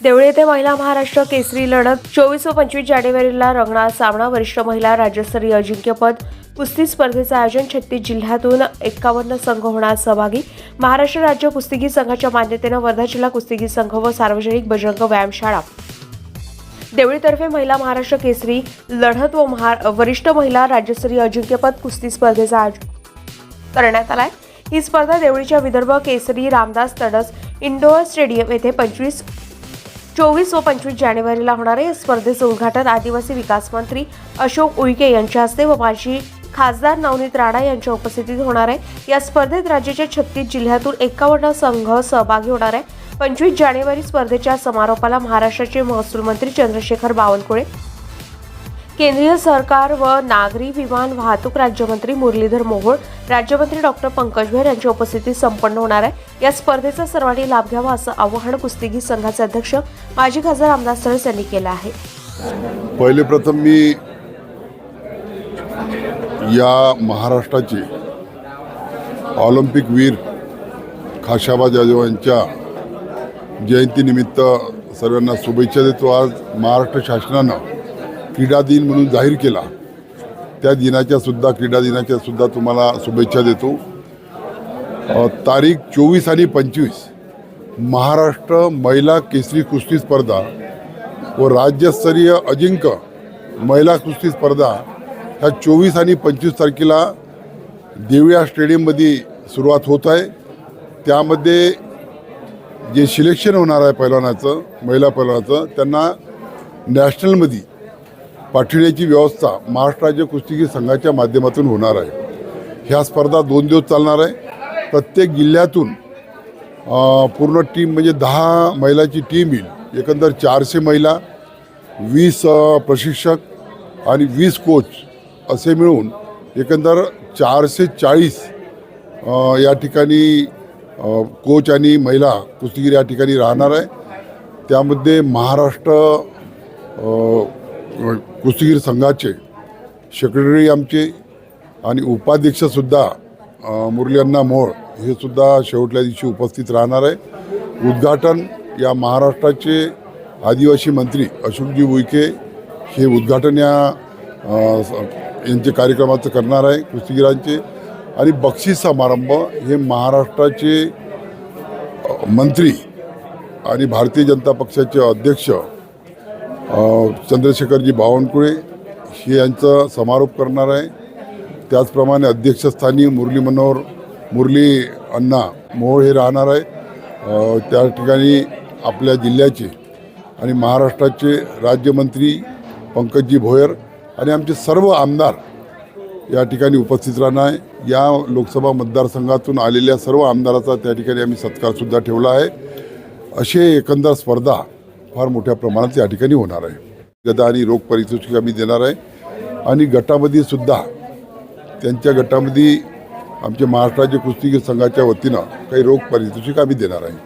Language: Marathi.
देवळी येथे महिला महाराष्ट्र केसरी लढत. चोवीस व पंचवीस जानेवारीला रंगणार सामना वरिष्ठ महिला राज्यस्तरीय अजिंक्यपद. कुस्ती स्पर्धेचं आयोजन छत्तीस जिल्ह्यातून एक्कावन्न संघ होणार सहभागी. महाराष्ट्र राज्य कुस्तीगीर संघाच्या मान्यतेनं वर्धा जिल्हा कुस्तीगीर संघ व सार्वजनिक बजरंग व्यायामशाळा. देवळीतर्फे महिला महाराष्ट्र केसरी लढत व महा वरिष्ठ महिला राज्यस्तरीय अजिंक्यपद कुस्ती स्पर्धेचं आयोजन करण्यात आलाय. ही स्पर्धा देवळीच्या विदर्भ केसरी रामदास तडस इंडोअर स्टेडियम येथे पंचवीस चोवीस व पंचवीस जानेवारीला होणारे या स्पर्धेचं उद्घाटन आदिवासी विकास मंत्री अशोक उईके यांच्या हस्ते व माजी खासदार नवनीत राणा यांच्या उपस्थितीत होणार आहे. या स्पर्धेत राज्याच्या छत्तीस जिल्ह्यातून एकावन्न संघ सहभागी होणार आहे. पंचवीस जानेवारी स्पर्धेच्या समारोपाला महाराष्ट्राचे महसूल मंत्री चंद्रशेखर बावनकुळे केंद्रीय सरकार व नागरी विमान वाहतूक राज्यमंत्री मुरलीधर मोहोळ राज्यमंत्री डॉक्टर पंकज भैर यांच्या उपस्थितीत संपन्न होणार आहे. या स्पर्धेचा सर्वांनी लाभ घ्यावा असं आवाहन कुस्तीगीर संघाचे अध्यक्ष माजी खासदार रामदास तळस यांनी केलं आहे. पहिले प्रथम मी या महाराष्ट्राचे ऑलिम्पिक वीर खाशाबा जाधव यांच्या जयंतीनिमित्त सर्वांना शुभेच्छा देतो. आज महाराष्ट्र शासनानं क्रीडा दिन म्हणून जाहीर केला त्या दिनाच्या सुद्धा क्रीडा दिनाच्या सुद्धा तुम्हाला शुभेच्छा देतो. तारीख चोवीस आणि पंचवीस महाराष्ट्र महिला केसरी कुस्ती स्पर्धा व राज्यस्तरीय अजिंक्य महिला कुस्ती स्पर्धा ह्या चोवीस आणि पंचवीस तारखेला देवळा स्टेडियममध्ये सुरुवात होत आहे. त्यामध्ये जे सिलेक्शन होणार आहे पैलवानाचं महिला पैलवानाचं त्यांना नॅशनलमध्ये पाठविण्याची व्यवस्था महाराष्ट्र राज्य कुस्तीगीर संघाच्या माध्यमातून होणार आहे. ह्या स्पर्धा दोन दिवस चालणार आहे. प्रत्येक जिल्ह्यातून पूर्ण टीम म्हणजे दहा महिलाची टीम येईल. एकंदर चारशे महिला वीस प्रशिक्षक आणि वीस कोच असे मिळून एकंदर चारशे चाळीस या ठिकाणी कोच आणि महिला कुस्तीगीर या ठिकाणी राहणार आहे. त्यामध्ये महाराष्ट्र कुस्तीगीर संघाचे सेक्रेटरी आमचे आणि उपाध्यक्षसुद्धा मुरली अण्णा मोळ हे सुद्धा शेवटल्या दिवशी उपस्थित राहणार आहे. उद्घाटन या महाराष्ट्राचे आदिवासी मंत्री अशोकजी उईके हे उद्घाटन या यांचे कार्यक्रमाचं करणार आहे कुस्तीगिरांचे. आणि बक्षीस समारंभ हे महाराष्ट्राचे मंत्री आणि भारतीय जनता पक्षाचे अध्यक्ष चंद्रशेखरजी बावनकुळे हे यांचा समारोप करणार आहे. त्याचप्रमाणे अध्यक्षस्थानी मुरली मनोहर मुरली अण्णा मोहोळ हे राहणार आहे. त्या ठिकाणी आपल्या जिल्ह्याचे आणि महाराष्ट्राचे राज्यमंत्री पंकजजी भोयर आणि आमचे सर्व आमदार या ठिकाणी उपस्थित राहणार आहे. या लोकसभा मतदारसंघातून आलेल्या सर्व आमदाराचा त्या ठिकाणी आम्ही सत्कारसुद्धा ठेवला आहे. असे एकंदर स्पर्धा फार मोठ्या प्रमाणात या ठिकाणी होणार आहे. गदा आणि रोग पारितोषिक आम्ही देणार आहे. आणि गटामध्ये सुद्धा त्यांच्या गटामध्ये आमच्या महाराष्ट्राच्या कुस्तीगीर संघाच्या वतीनं काही रोग पारितोषिक आम्ही देणार आहे.